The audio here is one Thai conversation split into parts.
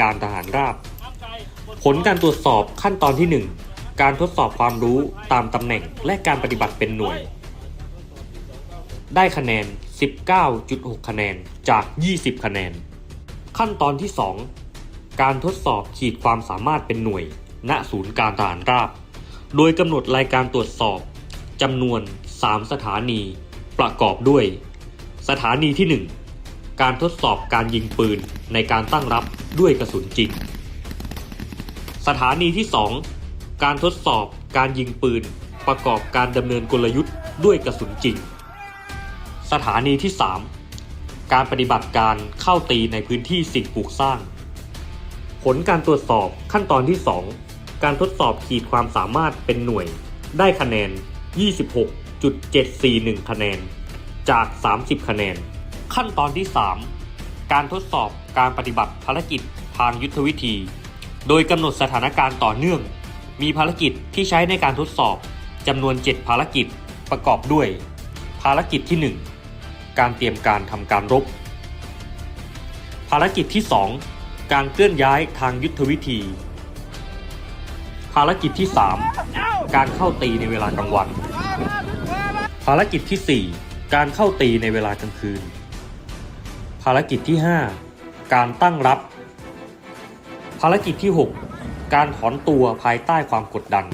การทหารราบ ผลการตรวจสอบขั้นตอนที่ 1 การทดสอบความรู้ตามตำแหน่งและการปฏิบัติเป็นหน่วย ได้คะแนน 19.6 คะแนนจาก 20 คะแนน ขั้นตอนที่ 2 การทดสอบขีดความสามารถเป็นหน่วย ณศูนย์การทหารราบ โดยกำหนดรายการตรวจสอบจำนวน 3 สถานี ประกอบด้วย สถานีที่ 1 การทดสอบการยิงปืนในการตั้งรับด้วยกระสุนจริง สถานีที่ 2 การทดสอบการยิงปืนประกอบการดำเนินกลยุทธ์ด้วยกระสุนจริง สถานีที่ 3 การปฏิบัติการเข้าตีในพื้นที่สิ่งปลูกสร้าง ผลการตรวจสอบขั้นตอนที่ 2 การทดสอบขีดความสามารถเป็นหน่วย ได้คะแนน 26.741 คะแนน จาก 30 คะแนน ขั้นตอนที่ 3 การทดสอบการปฏิบัติภารกิจทางยุทธวิธี โดยกำหนดสถานการณ์ต่อเนื่อง มีภารกิจที่ใช้ในการทดสอบจำนวน 7 ภารกิจประกอบด้วย ภารกิจที่ 1 การเตรียมการทำการรบ ภารกิจที่ 2 การเคลื่อนย้ายทางยุทธวิธี ภารกิจที่ 3 การเข้าตีในเวลากลางวัน ภารกิจที่ 4 การเข้าตีในเวลากลางคืน ภารกิจที่ 5 การตั้งรับ ภารกิจที่ 6 การถอนตัวภายใต้ความกดดัน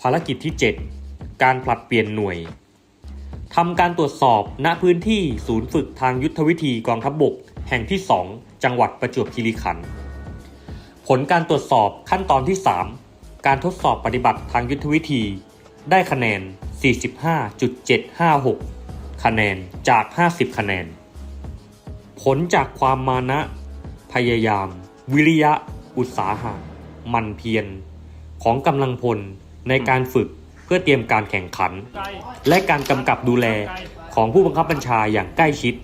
ภารกิจที่ 7 การผลัดเปลี่ยนหน่วยทำการตรวจสอบณพื้นที่ศูนย์ฝึกทางยุทธวิธีกองทัพบบก แห่งที่ 2 จังหวัดประจวบคีรีขันธ์ผลการตรวจสอบขั้นตอนที่ 3 การทดสอบปฏิบัติทางยุทธวิธี ได้คะแนน 45.756 คะแนนจาก 50 คะแนน ผลจากความมานะ พยายาม วิริยะ อุตสาหะ มันเพียร ของกำลังพลในการฝึกเพื่อเตรียมการแข่งขัน และการกำกับดูแลของผู้บังคับบัญชาอย่างใกล้ชิด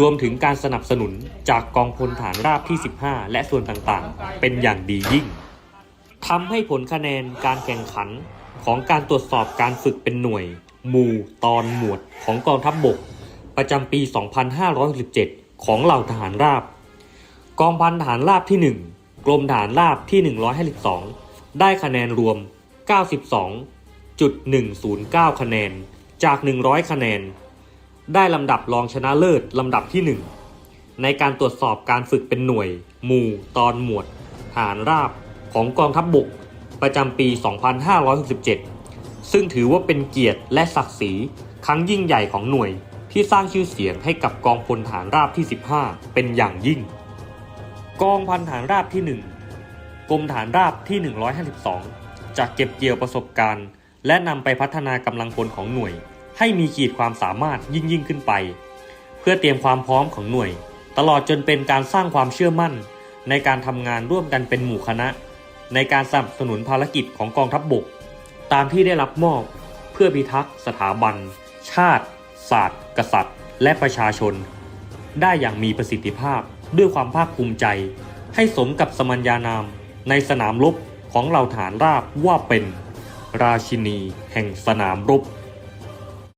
รวมถึงการสนับสนุนจากกองพลฐานราบที่ 15 และส่วนต่างๆ เป็นอย่างดียิ่งทำให้ผลคะแนนการแข่งขันของการตรวจสอบการฝึกเป็นหน่วย หมู่ ตอนหมวดของกองทัพบบก ประจำปี 2567 ของเหล่าทหารราบ กองพันทหารราบที่ 1 กรมทหารราบที่ 152 ได้คะแนนรวม 92.109 คะแนนจาก 100 คะแนน ได้ลำดับรองชนะเลิศลำดับที่ 1 ในการตรวจสอบการฝึกเป็นหน่วย หมู่ ตอนหมวดทหารราบของกองทัพบบก ประจำปี 2567 ซึ่งถือว่าเป็นเกียรติและศักดิ์ศรีครั้งยิ่งใหญ่ของหน่วย ที่สร้างชื่อเสียงให้กับกองพลฐานราบที่ 15 เป็นอย่างยิ่ง กองพันฐานราบที่ 1 กรมฐานราบที่ 152 จะเก็บเกี่ยวประสบการณ์ และนำไปพัฒนากำลังพลของหน่วย ให้มีขีดความสามารถยิ่งยิ่งขึ้นไป เพื่อเตรียมความพร้อมของหน่วย ตลอดจนเป็นการสร้างความเชื่อมั่น ในการทำงานร่วมกันเป็นหมู่คณะ ในการสนับสนุนภารกิจของกองทัพบบก ตามที่ได้รับมอบ เพื่อพิทักษ์สถาบัน ชาติ ศาสตร์ กษัตริย์ และประชาชน ได้อย่างมีประสิทธิภาพด้วยความภาคภูมิใจ ให้สมกับสมัญญานามในสนามรบของเหล่าฐานราบว่าเป็น ราชินีแห่งสนามรบ